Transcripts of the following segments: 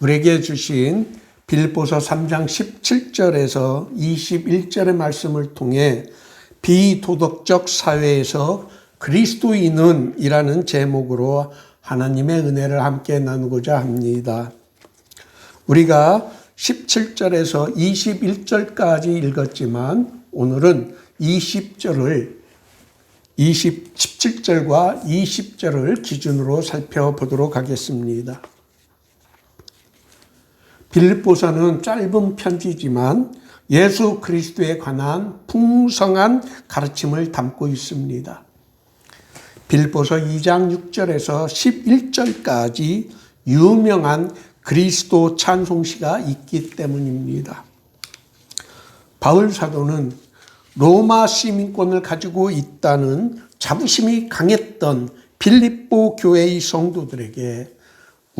우리에게 주신 빌보서 3장 17절에서 21절의 말씀을 통해 비도덕적 사회에서 그리스도인은 이라는 제목으로 하나님의 은혜를 함께 나누고자 합니다. 우리가 17절에서 21절까지 읽었지만 오늘은 20절을 20, 17절과 20절을 기준으로 살펴보도록 하겠습니다. 빌립보서는 짧은 편지지만 예수 그리스도에 관한 풍성한 가르침을 담고 있습니다. 빌보서 2장 6절에서 11절까지 유명한 그리스도 찬송시가 있기 때문입니다. 바울 사도는 로마 시민권을 가지고 있다는 자부심이 강했던 빌립보 교회의 성도들에게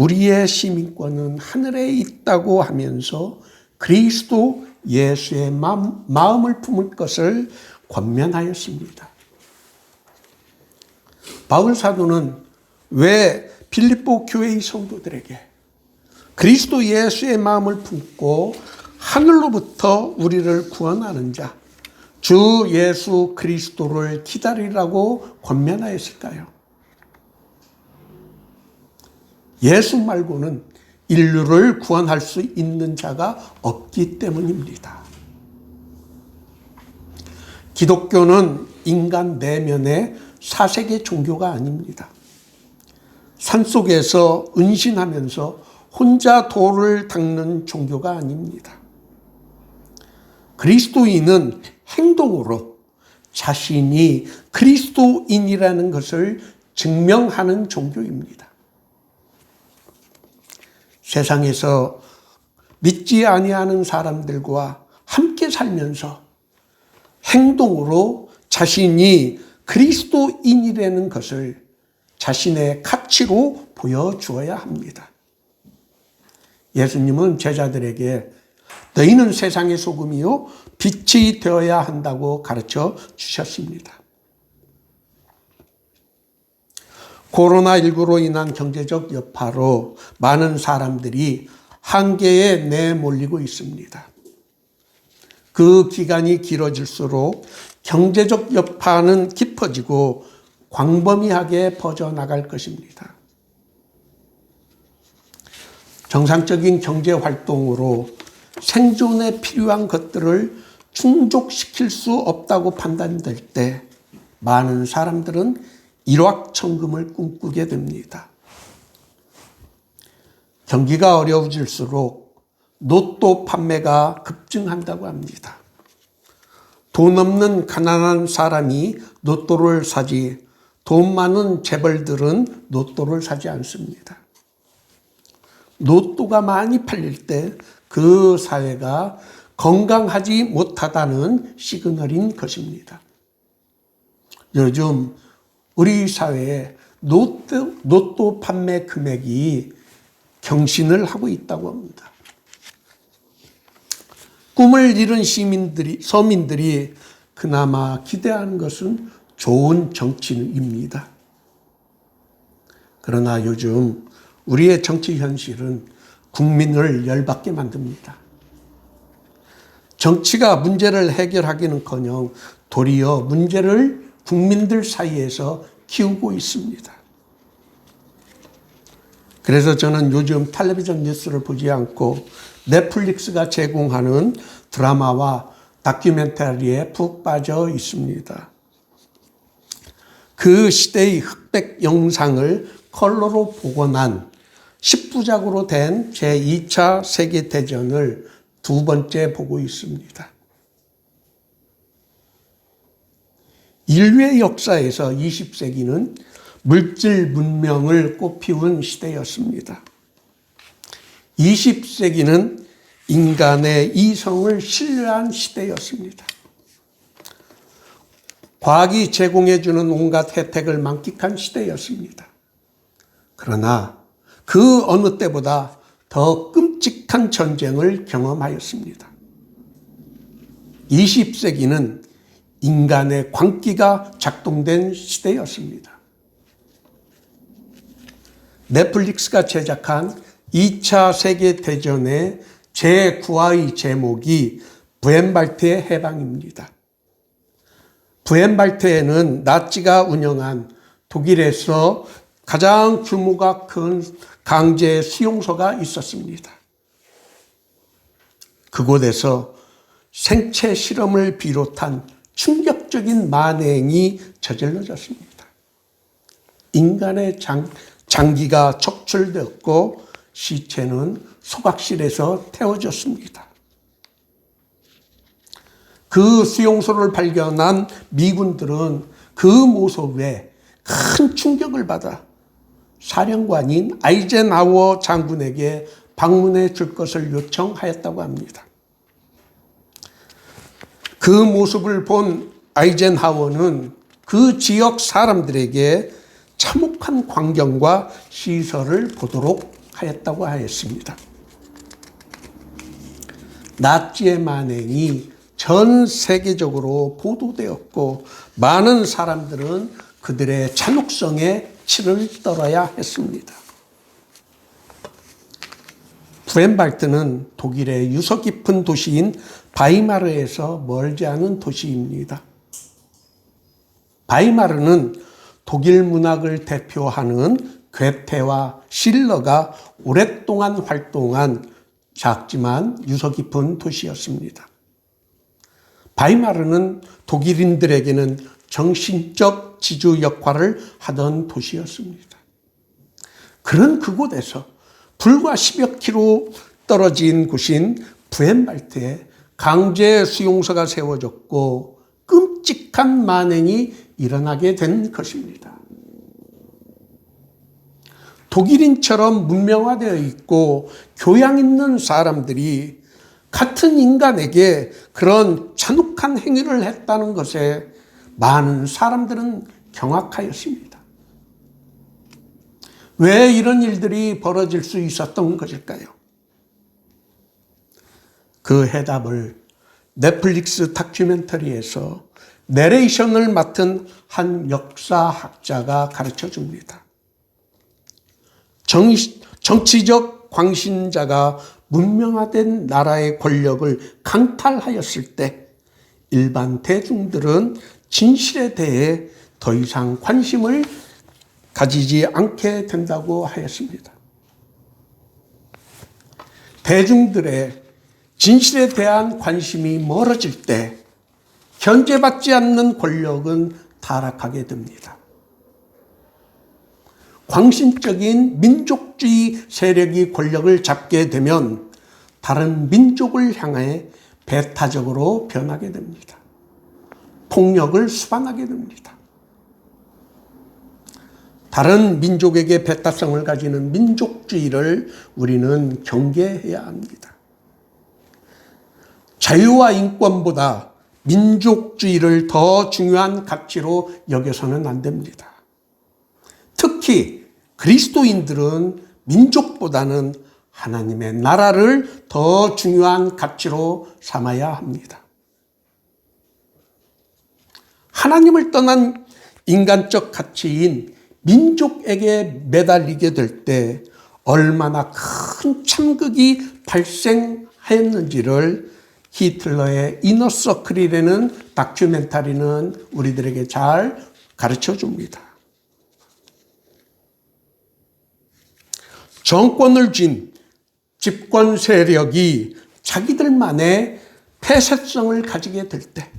우리의 시민권은 하늘에 있다고 하면서 그리스도 예수의 마음을 품을 것을 권면하였습니다. 바울 사도는 왜 빌립보 교회의 성도들에게 그리스도 예수의 마음을 품고 하늘로부터 우리를 구원하는 자, 주 예수 그리스도를 기다리라고 권면하였을까요? 예수 말고는 인류를 구원할 수 있는 자가 없기 때문입니다. 기독교는 인간 내면의 사색의 종교가 아닙니다. 산 속에서 은신하면서 혼자 돌을 닦는 종교가 아닙니다. 그리스도인은 행동으로 자신이 그리스도인이라는 것을 증명하는 종교입니다. 세상에서 믿지 아니하는 사람들과 함께 살면서 행동으로 자신이 그리스도인이라는 것을 자신의 가치로 보여주어야 합니다. 예수님은 제자들에게 너희는 세상의 소금이요 빛이 되어야 한다고 가르쳐 주셨습니다. 코로나19로 인한 경제적 여파로 많은 사람들이 한계에 내몰리고 있습니다. 그 기간이 길어질수록 경제적 여파는 깊어지고 광범위하게 퍼져나갈 것입니다. 정상적인 경제 활동으로 생존에 필요한 것들을 충족시킬 수 없다고 판단될 때 많은 사람들은 일확천금을 꿈꾸게 됩니다. 경기가 어려워질수록 로또 판매가 급증한다고 합니다. 돈 없는 가난한 사람이 로또를 사지 돈 많은 재벌들은 로또를 사지 않습니다. 로또가 많이 팔릴 때 그 사회가 건강하지 못하다는 시그널인 것입니다. 요즘 우리 사회에 로또, 로또 판매 금액이 경신을 하고 있다고 합니다. 꿈을 잃은 시민들이, 서민들이 그나마 기대하는 것은 좋은 정치입니다. 그러나 요즘 우리의 정치 현실은 국민을 열받게 만듭니다. 정치가 문제를 해결하기는 커녕 도리어 문제를 국민들 사이에서 키우고 있습니다. 그래서 저는 요즘 텔레비전 뉴스를 보지 않고 넷플릭스가 제공하는 드라마와 다큐멘터리에 푹 빠져 있습니다. 그 시대의 흑백 영상을 컬러로 복원한 10부작으로 된 제2차 세계대전을 두 번째 보고 있습니다. 인류의 역사에서 20세기는 물질 문명을 꽃피운 시대였습니다. 20세기는 인간의 이성을 신뢰한 시대였습니다. 과학이 제공해주는 온갖 혜택을 만끽한 시대였습니다. 그러나 그 어느 때보다 더 끔찍한 전쟁을 경험하였습니다. 20세기는 인간의 광기가 작동된 시대였습니다. 넷플릭스가 제작한 2차 세계대전의 제9화의 제목이 부엔발트의 해방입니다. 부엔발트에는 나치가 운영한 독일에서 가장 규모가 큰 강제 수용소가 있었습니다. 그곳에서 생체 실험을 비롯한 충격적인 만행이 저질러졌습니다. 인간의 장, 장기가 척출되었고 시체는 소각실에서 태워졌습니다. 그 수용소를 발견한 미군들은 그 모습에 큰 충격을 받아 사령관인 아이젠하워 장군에게 방문해 줄 것을 요청하였다고 합니다. 그 모습을 본 아이젠하워는 그 지역 사람들에게 참혹한 광경과 시설을 보도록 하였다고 하였습니다. 나치의 만행이 전 세계적으로 보도되었고 많은 사람들은 그들의 잔혹성에 치를 떨어야 했습니다. 프렌발트는 독일의 유서 깊은 도시인 바이마르에서 멀지 않은 도시입니다. 바이마르는 독일 문학을 대표하는 괴테와 실러가 오랫동안 활동한 작지만 유서 깊은 도시였습니다. 바이마르는 독일인들에게는 정신적 지주 역할을 하던 도시였습니다. 그런 그곳에서 불과 10여 킬로 떨어진 곳인 부엔발트에 강제 수용소가 세워졌고 끔찍한 만행이 일어나게 된 것입니다. 독일인처럼 문명화되어 있고 교양 있는 사람들이 같은 인간에게 그런 잔혹한 행위를 했다는 것에 많은 사람들은 경악하였습니다. 왜 이런 일들이 벌어질 수 있었던 것일까요? 그 해답을 넷플릭스 다큐멘터리에서 내레이션을 맡은 한 역사학자가 가르쳐 줍니다. 정, 정치적 광신자가 문명화된 나라의 권력을 강탈하였을 때 일반 대중들은 진실에 대해 더 이상 관심을 가지지 않게 된다고 하였습니다. 대중들의 진실에 대한 관심이 멀어질 때 견제받지 않는 권력은 타락하게 됩니다. 광신적인 민족주의 세력이 권력을 잡게 되면 다른 민족을 향해 배타적으로 변하게 됩니다. 폭력을 수반하게 됩니다. 다른 민족에게 배타성을 가지는 민족주의를 우리는 경계해야 합니다. 자유와 인권보다 민족주의를 더 중요한 가치로 여겨서는 안 됩니다. 특히 그리스도인들은 민족보다는 하나님의 나라를 더 중요한 가치로 삼아야 합니다. 하나님을 떠난 인간적 가치인 민족에게 매달리게 될 때 얼마나 큰 참극이 발생하였는지를 히틀러의 이너서클이라는 다큐멘터리는 우리들에게 잘 가르쳐 줍니다. 정권을 쥔 집권 세력이 자기들만의 폐쇄성을 가지게 될 때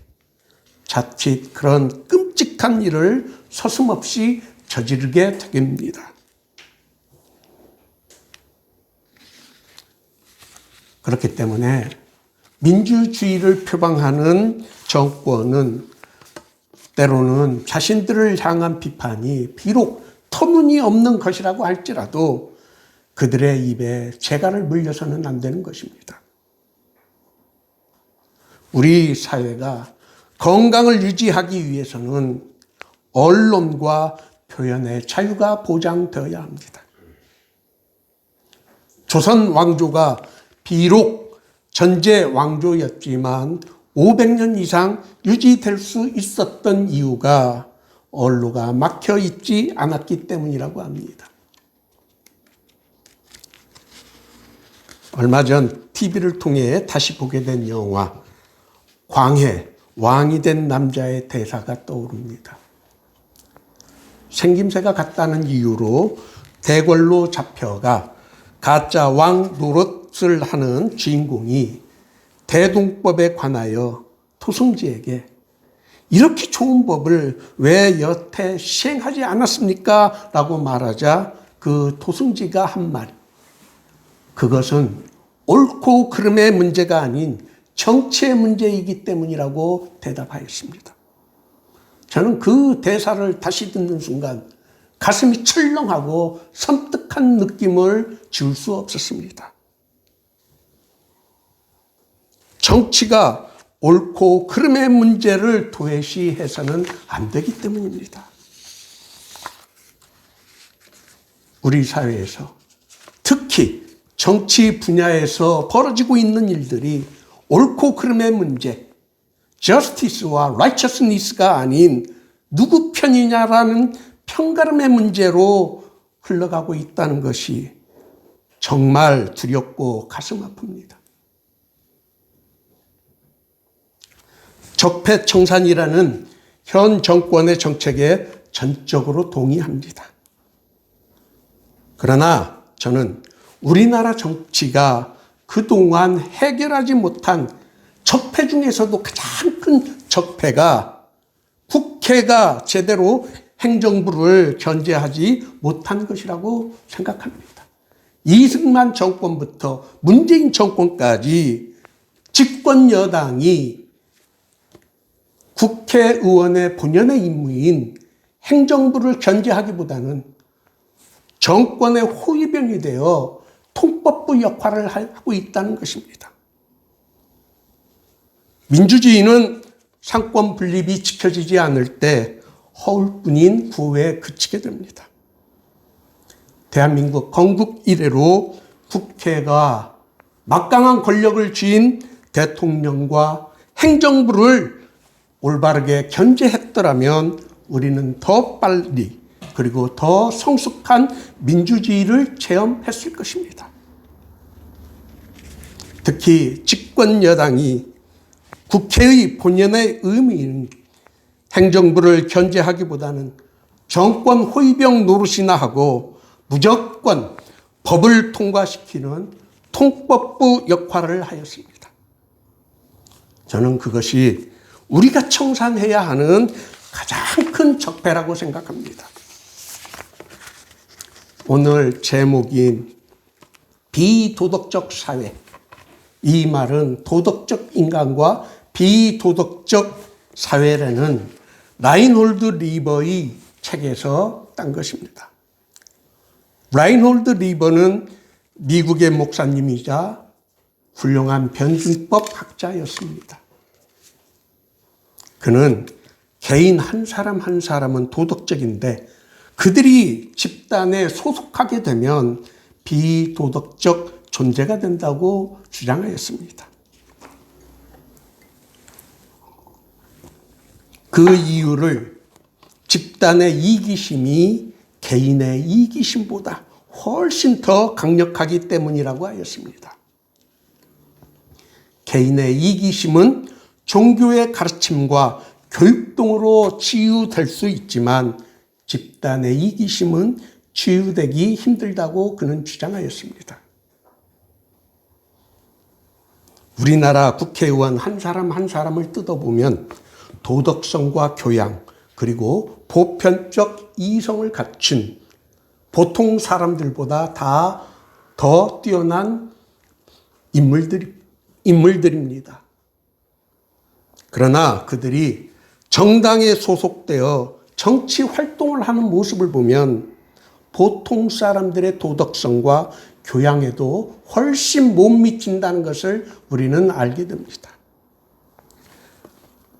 자칫 그런 끔찍한 일을 서슴없이 저지르게 됩니다. 그렇기 때문에 민주주의를 표방하는 정권은 때로는 자신들을 향한 비판이 비록 터무니없는 것이라고 할지라도 그들의 입에 재갈을 물려서는 안 되는 것입니다. 우리 사회가 건강을 유지하기 위해서는 언론과 표현의 자유가 보장되어야 합니다. 조선 왕조가 비록 전제 왕조였지만 500년 이상 유지될 수 있었던 이유가 언로가 막혀 있지 않았기 때문이라고 합니다. 얼마 전 TV를 통해 다시 보게 된 영화 광해 왕이 된 남자의 대사가 떠오릅니다. 생김새가 같다는 이유로 대궐로 잡혀가 가짜 왕 노릇 을 하는 주인공이 대동법에 관하여 토승지에게 이렇게 좋은 법을 왜 여태 시행하지 않았습니까? 라고 말하자 그 토승지가 한 말. 그것은 옳고 그름의 문제가 아닌 정치의 문제이기 때문이라고 대답하였습니다. 저는 그 대사를 다시 듣는 순간 가슴이 철렁하고 섬뜩한 느낌을 지울 수 없었습니다. 정치가 옳고 그름의 문제를 도외시해서는 안 되기 때문입니다. 우리 사회에서 특히 정치 분야에서 벌어지고 있는 일들이 옳고 그름의 문제, justice와 righteousness가 아닌 누구 편이냐라는 편가름의 문제로 흘러가고 있다는 것이 정말 두렵고 가슴 아픕니다. 적폐청산이라는 현 정권의 정책에 전적으로 동의합니다. 그러나 저는 우리나라 정치가 그동안 해결하지 못한 적폐 중에서도 가장 큰 적폐가 국회가 제대로 행정부를 견제하지 못한 것이라고 생각합니다. 이승만 정권부터 문재인 정권까지 집권 여당이 국회의원의 본연의 임무인 행정부를 견제하기보다는 정권의 호위병이 되어 통법부 역할을 하고 있다는 것입니다. 민주주의는 상권 분립이 지켜지지 않을 때 허울뿐인 구호에 그치게 됩니다. 대한민국 건국 이래로 국회가 막강한 권력을 쥐인 대통령과 행정부를 올바르게 견제했더라면 우리는 더 빨리 그리고 더 성숙한 민주주의를 체험했을 것입니다. 특히 집권 여당이 국회의 본연의 의미인 행정부를 견제하기보다는 정권 호위병 노릇이나 하고 무조건 법을 통과시키는 통법부 역할을 하였습니다. 저는 그것이 우리가 청산해야 하는 가장 큰 적폐라고 생각합니다. 오늘 제목인 비도덕적 사회. 이 말은 도덕적 인간과 비도덕적 사회라는 라인홀드 리버의 책에서 딴 것입니다. 라인홀드 리버는 미국의 목사님이자 훌륭한 변증법 학자였습니다. 그는 개인 한 사람 한 사람은 도덕적인데 그들이 집단에 소속하게 되면 비도덕적 존재가 된다고 주장하였습니다. 그 이유를 집단의 이기심이 개인의 이기심보다 훨씬 더 강력하기 때문이라고 하였습니다. 개인의 이기심은 종교의 가르침과 교육동으로 치유될 수 있지만 집단의 이기심은 치유되기 힘들다고 그는 주장하였습니다. 우리나라 국회의원 한 사람 한 사람을 뜯어보면 도덕성과 교양 그리고 보편적 이성을 갖춘 보통 사람들보다 다 더 뛰어난 인물들, 인물들입니다. 그러나 그들이 정당에 소속되어 정치 활동을 하는 모습을 보면 보통 사람들의 도덕성과 교양에도 훨씬 못 미친다는 것을 우리는 알게 됩니다.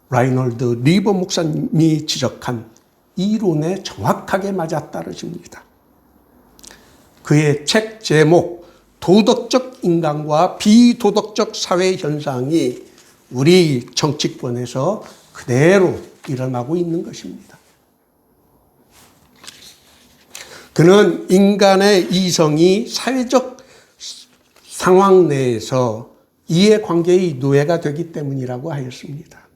라이널드 리버 목사님이 지적한 이론에 정확하게 맞아떨어집니다. 그의 책 제목 도덕적 인간과 비도덕적 사회 현상이 우리 정치권에서 그대로 일어나고 있는 것입니다. 그는 인간의 이성이 사회적 상황 내에서 이해관계의 노예가 되기 때문이라고 하였습니다.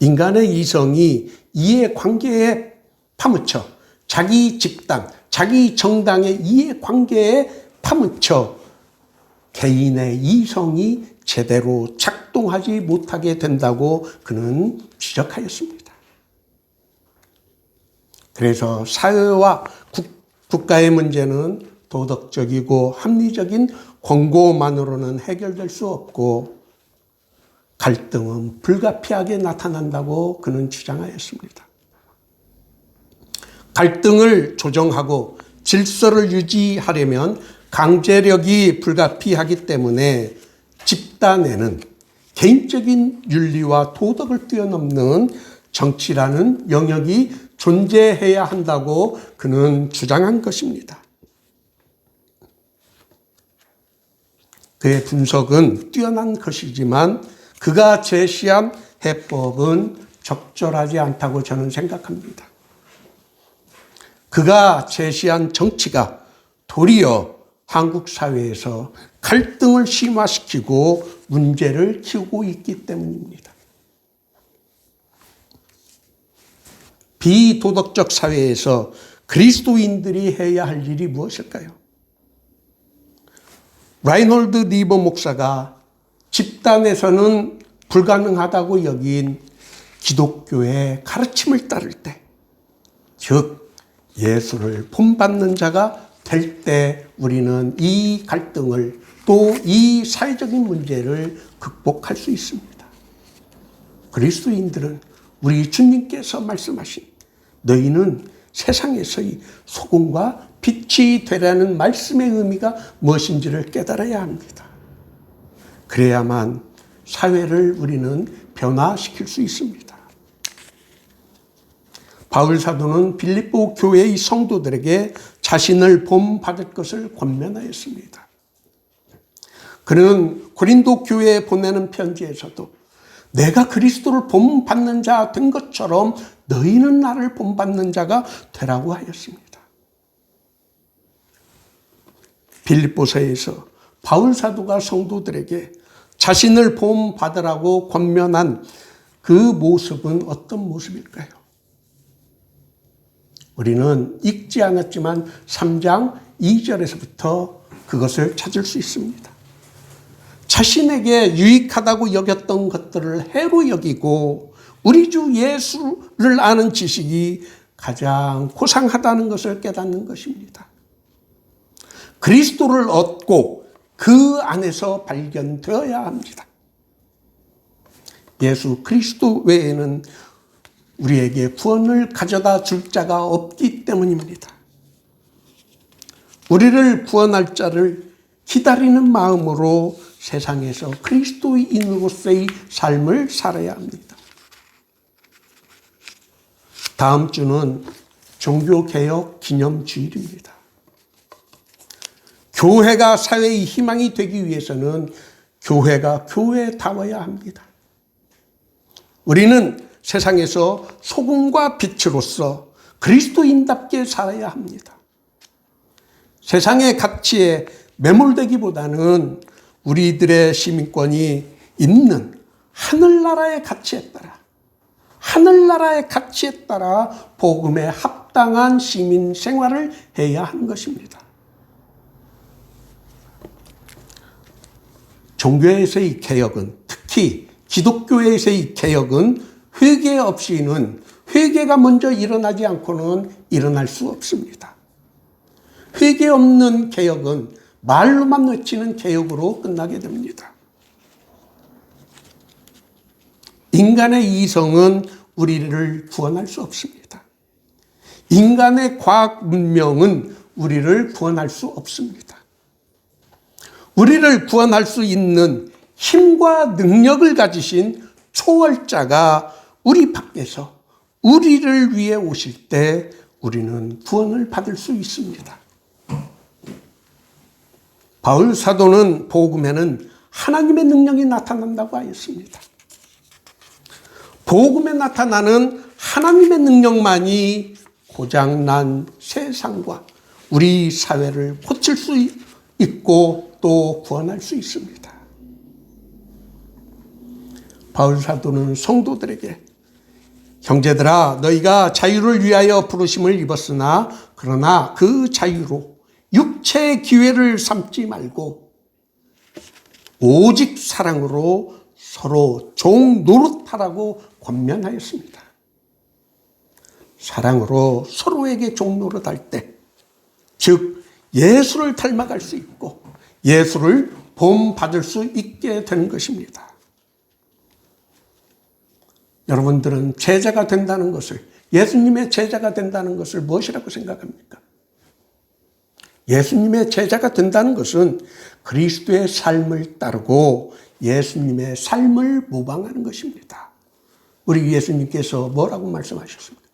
인간의 이성이 이해관계에 파묻혀 자기 집단, 자기 정당의 이해관계에 파묻혀 개인의 이성이 제대로 작동하지 못하게 된다고 그는 지적하였습니다. 그래서 사회와 국, 국가의 문제는 도덕적이고 합리적인 권고만으로는 해결될 수 없고 갈등은 불가피하게 나타난다고 그는 주장하였습니다. 갈등을 조정하고 질서를 유지하려면 강제력이 불가피하기 때문에 집단에는 개인적인 윤리와 도덕을 뛰어넘는 정치라는 영역이 존재해야 한다고 그는 주장한 것입니다. 그의 분석은 뛰어난 것이지만 그가 제시한 해법은 적절하지 않다고 저는 생각합니다. 그가 제시한 정치가 도리어 한국 사회에서 갈등을 심화시키고 문제를 키우고 있기 때문입니다. 비도덕적 사회에서 그리스도인들이 해야 할 일이 무엇일까요? 라이놀드 리버 목사가 집단에서는 불가능하다고 여긴 기독교의 가르침을 따를 때, 즉, 예수를 본받는 자가 될 때 우리는 이 갈등을 또 이 사회적인 문제를 극복할 수 있습니다. 그리스도인들은 우리 주님께서 말씀하신 너희는 세상에서의 소금과 빛이 되라는 말씀의 의미가 무엇인지를 깨달아야 합니다. 그래야만 사회를 우리는 변화시킬 수 있습니다. 바울 사도는 빌립보 교회의 성도들에게 자신을 본받을 것을 권면하였습니다. 그는 고린도 교회에 보내는 편지에서도 내가 그리스도를 본받는 자 된 것처럼 너희는 나를 본받는 자가 되라고 하였습니다. 빌립보서에서 바울 사도가 성도들에게 자신을 본받으라고 권면한 그 모습은 어떤 모습일까요? 우리는 읽지 않았지만 3장 2절에서부터 그것을 찾을 수 있습니다. 자신에게 유익하다고 여겼던 것들을 해로 여기고 우리 주 예수를 아는 지식이 가장 고상하다는 것을 깨닫는 것입니다. 그리스도를 얻고 그 안에서 발견되어야 합니다. 예수 그리스도 외에는 우리에게 구원을 가져다 줄 자가 없기 때문입니다. 우리를 구원할 자를 기다리는 마음으로 세상에서 그리스도인으로서의 삶을 살아야 합니다. 다음 주는 종교개혁 기념 주일입니다. 교회가 사회의 희망이 되기 위해서는 교회가 교회다워야 합니다. 우리는 세상에서 소금과 빛으로서 그리스도인답게 살아야 합니다. 세상의 가치에 매몰되기보다는 우리들의 시민권이 있는 하늘나라의 가치에 따라 하늘나라의 가치에 따라 복음에 합당한 시민 생활을 해야 하는 것입니다. 종교에서의 개혁은 특히 기독교에서의 개혁은 회개 없이는 회개가 먼저 일어나지 않고는 일어날 수 없습니다. 회개 없는 개혁은 말로만 외치는 개혁으로 끝나게 됩니다. 인간의 이성은 우리를 구원할 수 없습니다. 인간의 과학 문명은 우리를 구원할 수 없습니다. 우리를 구원할 수 있는 힘과 능력을 가지신 초월자가 우리 밖에서 우리를 위해 오실 때 우리는 구원을 받을 수 있습니다. 바울 사도는 복음에는 하나님의 능력이 나타난다고 하였습니다. 복음에 나타나는 하나님의 능력만이 고장난 세상과 우리 사회를 고칠 수 있고 또 구원할 수 있습니다. 바울 사도는 성도들에게 형제들아 너희가 자유를 위하여 부르심을 입었으나 그러나 그 자유로 육체의 기회를 삼지 말고 오직 사랑으로 서로 종 노릇하라고 권면하였습니다. 사랑으로 서로에게 종 노릇할 때, 즉 예수를 닮아갈 수 있고 예수를 본받을 수 있게 되는 것입니다. 여러분들은 제자가 된다는 것을 예수님의 제자가 된다는 것을 무엇이라고 생각합니까? 예수님의 제자가 된다는 것은 그리스도의 삶을 따르고 예수님의 삶을 모방하는 것입니다. 우리 예수님께서 뭐라고 말씀하셨습니까?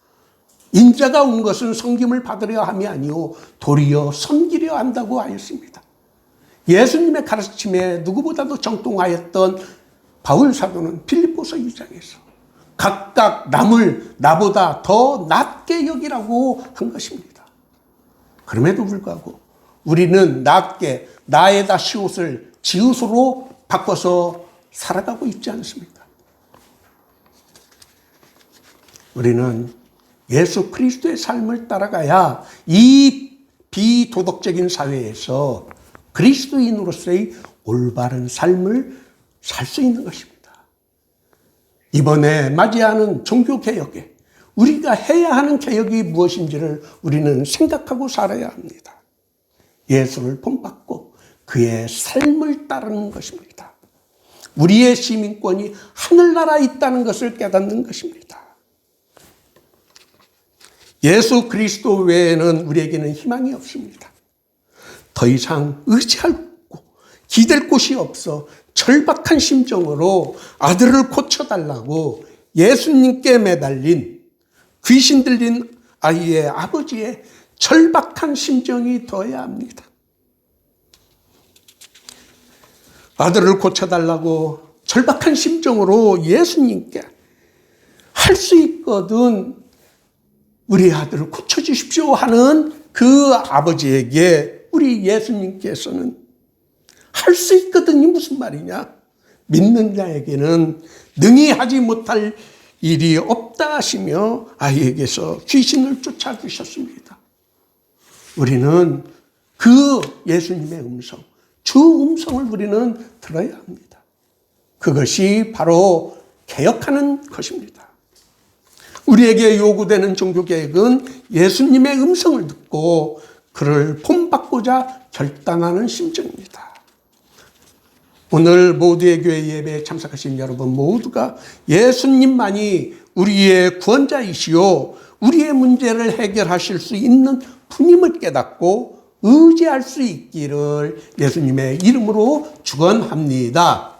인자가 온 것은 섬김을 받으려 함이 아니요 도리어 섬기려 한다고 하였습니다. 예수님의 가르침에 누구보다도 정통하였던 바울 사도는 필립보서 2장에서 각각 남을 나보다 더 낮게 여기라고 한 것입니다. 그럼에도 불구하고 우리는 낮게 나에다 시옷을 지읒으로 바꿔서 살아가고 있지 않습니까? 우리는 예수 그리스도의 삶을 따라가야 이 비도덕적인 사회에서 그리스도인으로서의 올바른 삶을 살 수 있는 것입니다. 이번에 맞이하는 종교개혁에 우리가 해야 하는 개혁이 무엇인지를 우리는 생각하고 살아야 합니다. 예수를 본받고 그의 삶을 따르는 것입니다. 우리의 시민권이 하늘나라에 있다는 것을 깨닫는 것입니다. 예수 그리스도 외에는 우리에게는 희망이 없습니다. 더 이상 의지할 곳, 기댈 곳이 없어 절박한 심정으로 아들을 고쳐달라고 예수님께 매달린 귀신 들린 아이의 아버지의 절박한 심정이 더해야 합니다. 아들을 고쳐달라고 절박한 심정으로 예수님께 할 수 있거든 우리 아들을 고쳐주십시오 하는 그 아버지에게 우리 예수님께서는 할 수 있거든이 무슨 말이냐? 믿는 자에게는 능히 하지 못할 일이 없다 하시며 아이에게서 귀신을 쫓아주셨습니다. 우리는 그 예수님의 음성, 주 음성을 우리는 들어야 합니다. 그것이 바로 개혁하는 것입니다. 우리에게 요구되는 종교개혁은 예수님의 음성을 듣고 그를 본받고자 결단하는 심정입니다. 오늘 모두의 교회 예배에 참석하신 여러분 모두가 예수님만이 우리의 구원자이시요, 우리의 문제를 해결하실 수 있는 분임을 깨닫고 의지할 수 있기를 예수님의 이름으로 축원합니다.